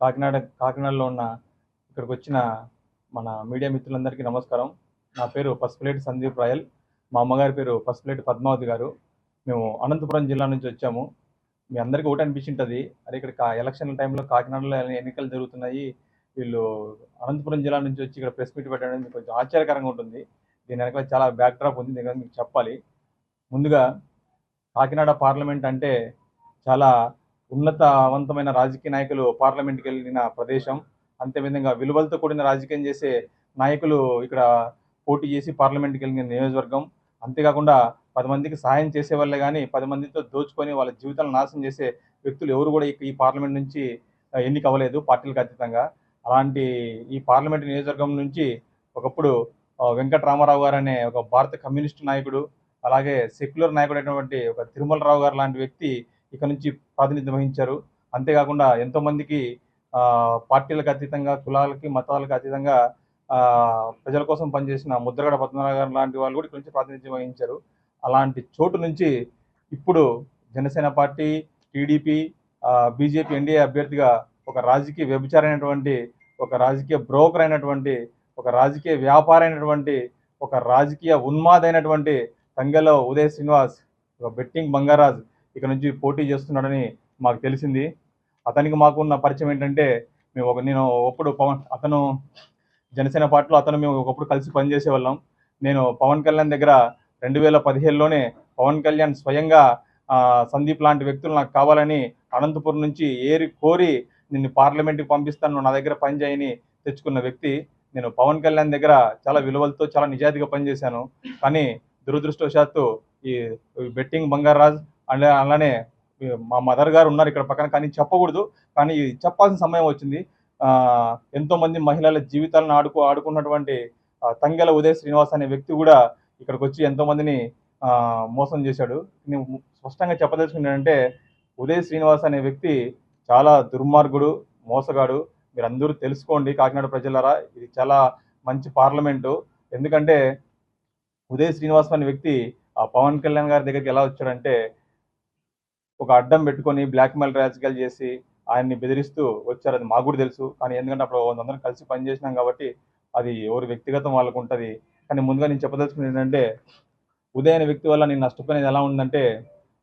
కాకినాడ కాకినాడలో ఉన్న ఇక్కడికి వచ్చిన మన మీడియా మిత్రులందరికీ నమస్కారం. నా పేరు పసుపులేటి సందీప్ రాయల్. మా అమ్మగారి పేరు పసుపులేటి పద్మావతి గారు. మేము అనంతపురం జిల్లా నుంచి వచ్చాము. మీ అందరికీ ఒకటి అనిపించింటుంది అరే ఇక్కడ కా- ఎలక్షన్ టైంలో కాకినాడలో ఎన్నికలు జరుగుతున్నాయి. వీళ్ళు అనంతపురం జిల్లా నుంచి వచ్చి ఇక్కడ ప్రెస్ మీట్ పెట్టడం కొంచెం ఆశ్చర్యకరంగా ఉంటుంది. దీని వెనకాల చాలా బ్యాక్ డ్రాప్ ఉంది దీని మీకు చెప్పాలి. ముందుగా కాకినాడ పార్లమెంట్ అంటే చాలా ఉన్నతవంతమైన రాజకీయ నాయకులు పార్లమెంట్కి వెళ్ళిన ప్రదేశం అంతేవిధంగా విలువలతో కూడిన రాజకీయం చేసే నాయకులు ఇక్కడ పోటీ చేసి పార్లమెంట్కి వెళ్ళిన నియోజకవర్గం. అంతేకాకుండా పది మందికి సహాయం చేసే వాళ్ళే కానీ పది మందితో దోచుకొని వాళ్ళ జీవితాలను నాశనం చేసే వ్యక్తులు ఎవరు కూడా ఈ- పార్లమెంట్ నుంచి ఎన్నిక అవ్వలేదు పార్టీలకు అతీతంగా. అలాంటి ఈ పార్లమెంట్ నియోజకవర్గం నుంచి ఒకప్పుడు వెంకటరామారావు గారు అనే ఒక భారత కమ్యూనిస్టు నాయకుడు అలాగే సెక్యులర్ నాయకుడు అయినటువంటి ఒక తిరుమలరావు గారు లాంటి వ్యక్తి ఇక్కడ నుంచి ప్రాతినిధ్యం వహించారు. అంతేకాకుండా ఎంతోమందికి పార్టీలకు అతీతంగా కులాలకి మతాలకు అతీతంగా ప్రజల కోసం పనిచేసిన ముద్రగడ పద్మనాభ గారు లాంటి వాళ్ళు కూడా ఇక్కడ నుంచి ప్రాతినిధ్యం వహించారు. అలాంటి చోటు నుంచి ఇప్పుడు Janasena party TDP BJP NDA అభ్యర్థిగా ఒక రాజకీయ వ్యభిచారైనటువంటి ఒక రాజకీయ బ్రోకర్ అయినటువంటి ఒక రాజకీయ వ్యాపారైనటువంటి ఒక రాజకీయ ఉన్మాదైనటువంటి తంగెలో ఉదయ్ శ్రీనివాస్ ఒక బెట్టింగ్ బంగారాజ్ ఇక్కడ నుంచి పోటీ చేస్తున్నాడని మాకు తెలిసింది. అతనికి మాకున్న పరిచయం ఏంటంటే మేము ఒక నేను ఒకప్పుడు పవన్ అతను జనసేన పార్టీలో అతను మేము ఒకప్పుడు కలిసి పనిచేసే వాళ్ళం. నేను పవన్ కళ్యాణ్ దగ్గర రెండు వేల పదిహేడులోనే పవన్ కళ్యాణ్ స్వయంగా సందీప్ లాంటి వ్యక్తులు నాకు కావాలని అనంతపురం నుంచి ఏరి కోరి నిన్ను పార్లమెంట్కి పంపిస్తాను నా దగ్గర పనిచేయని తెచ్చుకున్న వ్యక్తి. నేను పవన్ కళ్యాణ్ దగ్గర చాలా విలువలతో చాలా నిజాయితీగా పనిచేశాను. కానీ దురదృష్టవశాత్తు ఈ బెట్టింగ్ బంగారాజ్ అండ్ అలానే మా మదర్ గారు ఉన్నారు ఇక్కడ పక్కన కానీ చెప్పకూడదు. కానీ చెప్పాల్సిన సమయం వచ్చింది. ఎంతోమంది మహిళల జీవితాలను ఆడుకో ఆడుకున్నటువంటి తంగెల ఉదయ శ్రీనివాస్ అనే వ్యక్తి కూడా ఇక్కడికి వచ్చి ఎంతోమందిని మోసం చేశాడు. నేను స్పష్టంగా చెప్పదలుచుకుంది ఏంటంటే ఉదయ్ శ్రీనివాస్ అనే వ్యక్తి చాలా దుర్మార్గుడు మోసగాడు. మీరు అందరూ తెలుసుకోండి కాకినాడ ప్రజలరా. ఇది చాలా మంచి పార్లమెంటు. ఎందుకంటే ఉదయ్ శ్రీనివాస్ అనే వ్యక్తి ఆ పవన్ కళ్యాణ్ గారి దగ్గరికి ఎలా వచ్చాడంటే ఒక అడ్డం పెట్టుకొని బ్లాక్మెయిల్ రాజకీయాలు చేసి ఆయన్ని బెదిరిస్తూ వచ్చారు అది మాకు కూడా తెలుసు. కానీ ఎందుకంటే అప్పుడు అందరం కలిసి పనిచేసినాం కాబట్టి అది ఎవరి వ్యక్తిగతం వాళ్ళకు ఉంటుంది. కానీ ముందుగా నేను చెప్పదలుచుకున్నది ఏంటంటే ఉదయన వ్యక్తి వల్ల నేను నష్టపోయినది ఎలా ఉందంటే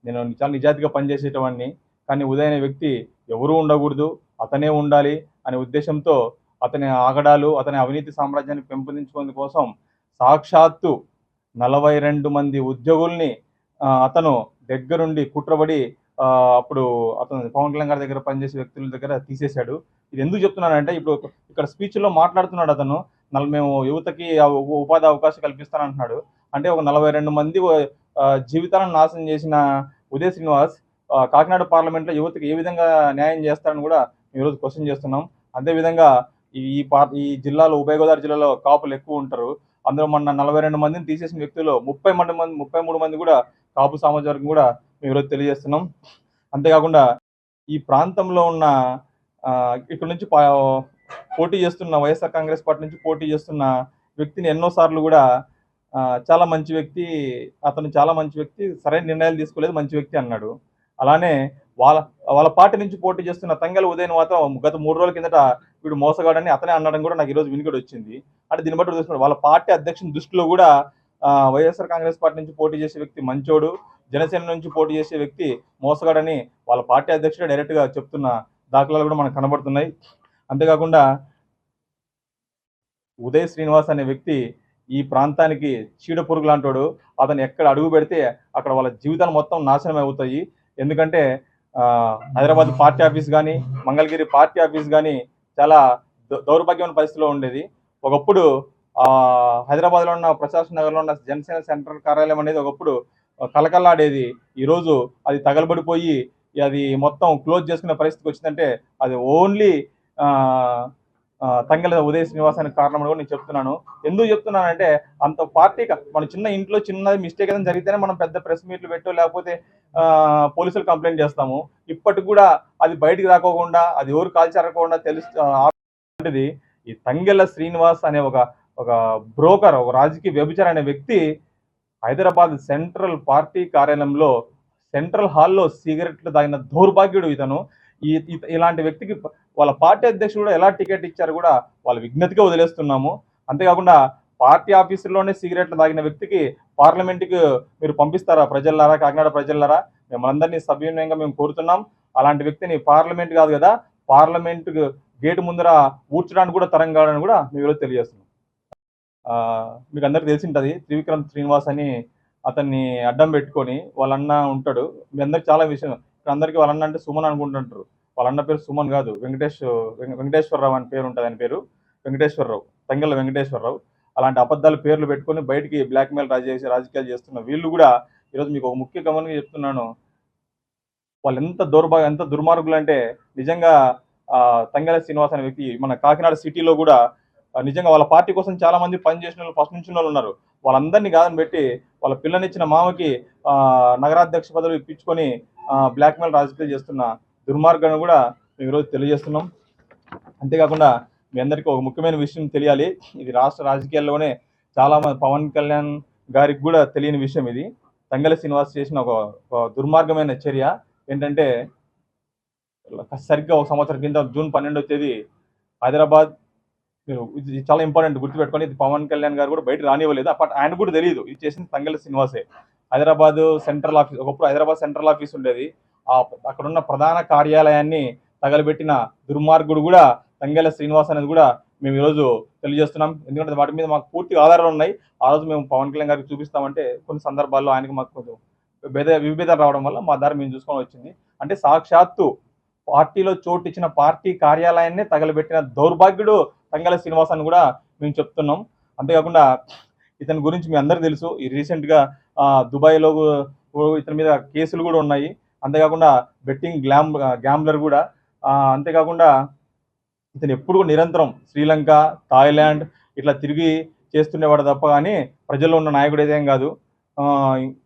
నేను చాలా నిజాయితీగా పనిచేసేటవాడిని కానీ ఉదయన వ్యక్తి ఎవరూ ఉండకూడదు అతనే ఉండాలి అనే ఉద్దేశంతో అతని ఆగడాలు అతని అవినీతి సామ్రాజ్యాన్ని పెంపొందించుకునే కోసం సాక్షాత్తు నలభై రెండు మంది ఉద్యోగుల్ని అతను దగ్గరుండి కుట్రబడి అప్పుడు అతను పవన్ కళ్యాణ్ గారి దగ్గర పనిచేసే వ్యక్తుల దగ్గర తీసేశాడు. ఇది ఎందుకు చెప్తున్నానంటే ఇప్పుడు ఇక్కడ స్పీచ్లో మాట్లాడుతున్నాడు అతను. నలభై మేము యువతకి ఉపాధి అవకాశం కల్పిస్తానంటున్నాడు. అంటే ఒక నలభై రెండు మంది జీవితాలను నాశనం చేసిన ఉదయ్ శ్రీనివాస్ కాకినాడ పార్లమెంట్లో యువతకి ఏ విధంగా న్యాయం చేస్తారని కూడా మేము ఈరోజు క్వశ్చన్ చేస్తున్నాం. అదేవిధంగా ఈ ఈ పార్ ఈ జిల్లాలో ఉభయ గోదావరి జిల్లాలో కాపులు ఎక్కువ ఉంటారు. అందులో మొన్న నలభై రెండు మందిని తీసేసిన వ్యక్తులు ముప్పై మంది మంది ముప్పై మూడు మంది కూడా కాపు సామాజిక వర్గం కూడా ఈరోజు తెలియజేస్తున్నాం. అంతేకాకుండా ఈ ప్రాంతంలో ఉన్న ఇక్కడ నుంచి పోటీ చేస్తున్న వైఎస్ఆర్ కాంగ్రెస్ పార్టీ నుంచి పోటీ చేస్తున్న వ్యక్తిని ఎన్నోసార్లు కూడా చాలా మంచి వ్యక్తి అతను చాలా మంచి వ్యక్తి సరైన నిర్ణయాలు తీసుకోలేదు మంచి వ్యక్తి అన్నాడు. అలానే వాళ్ళ వాళ్ళ పార్టీ నుంచి పోటీ చేస్తున్న తంగెల ఉదయం మాత్రం గత మూడు రోజుల కిందట వీడు మోసగాడని అతనే అనడం కూడా నాకు ఈరోజు వినికిడి వచ్చింది. అంటే దీన్ని బట్టి చూస్తున్నాడు వాళ్ళ పార్టీ అధ్యక్షుని దృష్టిలో కూడా వైఎస్ఆర్ కాంగ్రెస్ పార్టీ నుంచి పోటీ చేసే వ్యక్తి మంచోడు. జనసేన నుంచి పోటీ చేసే వ్యక్తి మోసగాడని వాళ్ళ పార్టీ అధ్యక్షుడు డైరెక్ట్గా చెప్తున్న దాఖలాలు కూడా మనకు కనబడుతున్నాయి. అంతేకాకుండా ఉదయ్ శ్రీనివాస్ అనే వ్యక్తి ఈ ప్రాంతానికి చీడ పురుగు లాంటోడు. అతను ఎక్కడ అడుగు పెడితే అక్కడ వాళ్ళ జీవితాలు మొత్తం నాశనం అవుతాయి. ఎందుకంటే హైదరాబాద్ పార్టీ ఆఫీస్ కానీ మంగళగిరి పార్టీ ఆఫీస్ కానీ చాలా దౌర్భాగ్యమైన పరిస్థితిలో ఉండేది. ఒకప్పుడు హైదరాబాద్లో ఉన్న ప్రశాసన నగర్లో ఉన్న జనసేన సెంట్రల్ కార్యాలయం అనేది ఒకప్పుడు కలకల్లాడేది ఈరోజు అది తగలబడిపోయి అది మొత్తం క్లోజ్ చేసుకునే పరిస్థితికి వచ్చిందంటే అది ఓన్లీ తంగెల ఉదయ శ్రీనివాసానికి కారణం అని కూడా నేను చెప్తున్నాను. ఎందుకు చెప్తున్నానంటే అంత పార్టీ మన చిన్న ఇంట్లో చిన్న మిస్టేక్ ఏదైనా జరిగితేనే మనం పెద్ద ప్రెస్ మీట్లు పెట్టో లేకపోతే పోలీసులు కంప్లైంట్ చేస్తాము. ఇప్పటికి కూడా అది బయటికి రాకోకుండా అది ఎవరు కాల్చారకుండా తెలుసు ఈ తంగెల శ్రీనివాస్ అనే ఒక ఒక బ్రోకర్ ఒక రాజకీయ వ్యభిచార అనే వ్యక్తి హైదరాబాద్ సెంట్రల్ పార్టీ కార్యాలయంలో సెంట్రల్ హాల్లో సిగరెట్లు తాగిన దౌర్భాగ్యుడు ఇతను. ఈ ఇలాంటి వ్యక్తికి వాళ్ళ పార్టీ అధ్యక్షుడు కూడా ఎలా టికెట్ ఇచ్చారు కూడా వాళ్ళ విజ్ఞతగా వదిలేస్తున్నాము. అంతేకాకుండా పార్టీ ఆఫీసుల్లోనే సిగరెట్లు తాగిన వ్యక్తికి పార్లమెంట్కి మీరు పంపిస్తారా? ప్రజలారా కాకినాడ ప్రజలారా మిమ్మల్ని సభ్యంగా మేము కోరుతున్నాం. అలాంటి వ్యక్తిని పార్లమెంట్ కాదు కదా పార్లమెంట్ గేటు ముందర ఊడ్చడానికి కూడా తరంగాడని కూడా మేము తెలియజేస్తున్నాం. మీకు అందరికి తెలిసి ఉంటుంది త్రివిక్రమ్ శ్రీనివాస్ అని అతన్ని అడ్డం పెట్టుకొని వాళ్ళన్న ఉంటాడు. మీ అందరికి చాలా విషయం. ఇక్కడ అందరికీ వాళ్ళన్న అంటే సుమన్ అనుకుంటుంటారు. వాళ్ళన్న పేరు సుమన్ కాదు వెంకటేష్ వెంక- వెంకటేశ్వరరావు అని పేరు ఉంటుంది ఆయన పేరు. వెంకటేశ్వరరావు తంగెల వెంకటేశ్వరరావు. అలాంటి అబద్ధాలు పేర్లు పెట్టుకొని బయటికి బ్లాక్మెయిల్ రాజేసి రాజకీయాలు చేస్తున్న వీళ్ళు కూడా ఈరోజు మీకు ఒక ముఖ్య గమనంగా చెప్తున్నాను. వాళ్ళు ఎంత దౌర్భా ఎంత దుర్మార్గులు అంటే నిజంగా తంగెల శ్రీనివాస్ అనే వ్యక్తి మన కాకినాడ సిటీలో కూడా నిజంగా వాళ్ళ పార్టీ కోసం చాలా మంది పనిచేసిన వాళ్ళు ఫస్ట్ నుంచి వాళ్ళు ఉన్నారు. వాళ్ళందరినీ కాదని పెట్టి వాళ్ళ పిల్లనిచ్చిన మామకి నగరాధ్యక్ష పదవి ఇప్పించుకొని బ్లాక్మెయిల్ రాజకీయాలు చేస్తున్న దుర్మార్గాన్ని కూడా మేము ఈరోజు తెలియజేస్తున్నాం. అంతేకాకుండా మీ అందరికీ ఒక ముఖ్యమైన విషయం తెలియాలి. ఇది రాష్ట్ర రాజకీయాల్లోనే చాలా మంది పవన్ కళ్యాణ్ గారికి కూడా తెలియని విషయం ఇది. తంగల శ్రీనివాస్ చేసిన ఒక ఒక దుర్మార్గమైన చర్య ఏంటంటే సరిగ్గా ఒక సంవత్సరం కింద జూన్ పన్నెండవ తేదీ హైదరాబాద్ మీరు ఇది చాలా ఇంపార్టెంట్ గుర్తుపెట్టుకొని ఇది పవన్ కళ్యాణ్ గారు కూడా బయట రానివ్వలేదు. బట్ ఆయన కూడా తెలియదు ఇది చేసింది తంగల శ్రీనివాసే. హైదరాబాద్ సెంట్రల్ ఆఫీస్ ఒకప్పుడు హైదరాబాద్ సెంట్రల్ ఆఫీస్ ఉండేది. ఆ అక్కడ ఉన్న ప్రధాన కార్యాలయాన్ని తగలబెట్టిన దుర్మార్గుడు కూడా తంగల శ్రీనివాస్ అనేది కూడా మేము ఈరోజు తెలియజేస్తున్నాం. ఎందుకంటే వాటి మీద మాకు పూర్తి ఆధారాలు ఉన్నాయి. ఆ రోజు మేము పవన్ కళ్యాణ్ గారికి చూపిస్తామంటే కొన్ని సందర్భాల్లో ఆయనకి మాకు కొంచెం భేద విభేదాలు రావడం వల్ల మా దారి మేము చూసుకొని వచ్చింది. అంటే సాక్షాత్తు పార్టీలో చోటు ఇచ్చిన పార్టీ కార్యాలయాన్ని తగలబెట్టిన దౌర్భాగ్యుడు తంగల శ్రీనివాస్ అని కూడా మేము చెప్తున్నాం. అంతేకాకుండా ఇతని గురించి మీ అందరికీ తెలుసు. ఈ రీసెంట్గా దుబాయ్లో ఇతని మీద కేసులు కూడా ఉన్నాయి. అంతేకాకుండా బెట్టింగ్ గ్లామ్ గ్యాంబ్లర్ కూడా. అంతేకాకుండా ఇతను ఎప్పుడు కూడా నిరంతరం శ్రీలంక థాయిలాండ్ ఇట్లా తిరిగి చేస్తుండేవాడు తప్ప కానీ ప్రజల్లో ఉన్న నాయకుడు ఏదేం కాదు.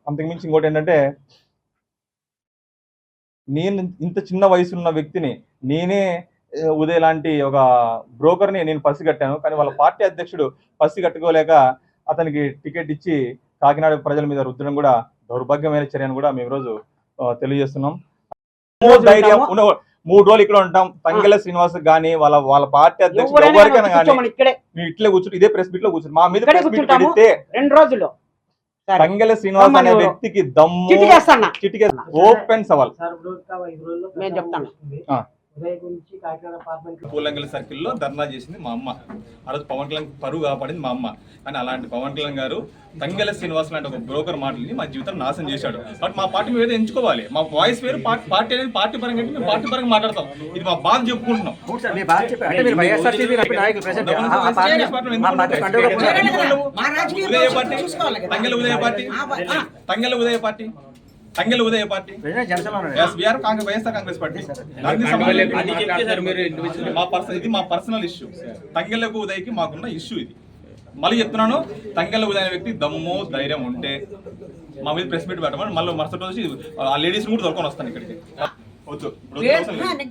అంతకుమించి ఇంకోటి ఏంటంటే నేను ఇంత చిన్న వయసు ఉన్న వ్యక్తిని నేనే ఉదయ్ లాంటి ఒక బ్రోకర్ని నేను పసిగట్టాను కానీ వాళ్ళ పార్టీ అధ్యక్షుడు పసిగట్టుకోలేక అతనికి టికెట్ ఇచ్చి కాకినాడ ప్రజల మీద రుద్దడం కూడా దౌర్భాగ్యమైన చర్యను కూడా మేము ఈరోజు ఆ, తెలియజేస్తున్నాం. ధైర్యం మూడు రోజులు ఇక్కడ ఉంటాం. తంగెల శ్రీనివాస్ గానీ వాళ్ళ వాళ్ళ పార్టీ అధ్యక్షుడు ఎవరికైనా కానీ ఇట్లే కూర్చుంటే ఇదే ప్రెస్ మీట్లో కూర్చుంటాం మా మీద ప్రెస్ మీట్. పెడితే రెండు రోజులు. సరే. తంగెల శ్రీనివాస్ అనే? వ్యక్తికి దమ్ము చిట్టి చేస్తాను? చిటికే ఓపెన్ సవాల్. నేను చెప్తాను. పూలంగల్ సర్కిల్లో ధర్నా చేసింది మా అమ్మ. ఆ రోజు పవన్ కళ్యాణ్ పరువు కాపాడింది మా అమ్మ. కానీ అలాంటి పవన్ కళ్యాణ్ గారు తంగెల శ్రీనివాస్ లాంటి ఒక బ్రోకర్ మాటలని మా జీవితం నాశనం చేశాడు. బట్ మా పార్టీ మీద ఎంచుకోవాలి. మా వాయిస్ వేరు పార్టీ పార్టీ అనేది పార్టీ పరంగా అంటే మేము పార్టీ పరంగా మాట్లాడతాం. ఇది మా బాధ చెప్పుకుంటున్నాం. Uday party. Tangella Uday party. Tangella Uday party. Tangella Uday party. Congress YSR Congress party. మా పర్సనల్ ఇది మా పర్సనల్ ఇష్యూ. తంగెలకు ఉదయకి మాకున్న ఇష్యూ ఇది. మళ్ళీ చెప్తున్నాను తంగెల ఉదయ వ్యక్తి దమ్ము ధైర్యం ఉంటే మా మీద ప్రెస్ మీట్ పెట్టమని మళ్ళీ మరుసటి రోజు ఆ లేడీస్ కూడా దొరకొని వస్తాను ఇక్కడికి. వద్దు.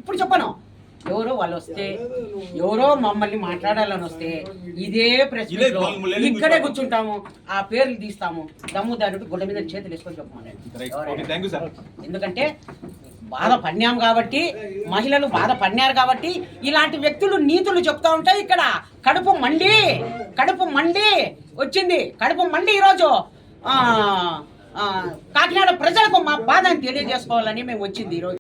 ఇప్పుడు చెప్పను. ఎవరో వాళ్ళు వస్తే ఎవరో మమ్మల్ని మాట్లాడాలని వస్తే ఇదే లేడీ ఇక్కడే. కూర్చుంటాము ఆ పేర్లు తీస్తాము దమ్ము దాని గుడ్డ మీద చేతులు వేసుకొని చెప్పమని ఎందుకంటే బాధ పన్నాం కాబట్టి మహిళలు బాధ పన్నారు కాబట్టి ఇలాంటి వ్యక్తులు నీతులు చెప్తా ఉంటాయి ఇక్కడ. కడుపు మండి కడుపు మండి వచ్చింది. కడుపు మండి ఈరోజు కాకినాడ ప్రజలకు మా బాధని తెలియజేసుకోవాలని మేము వచ్చింది ఈరోజు.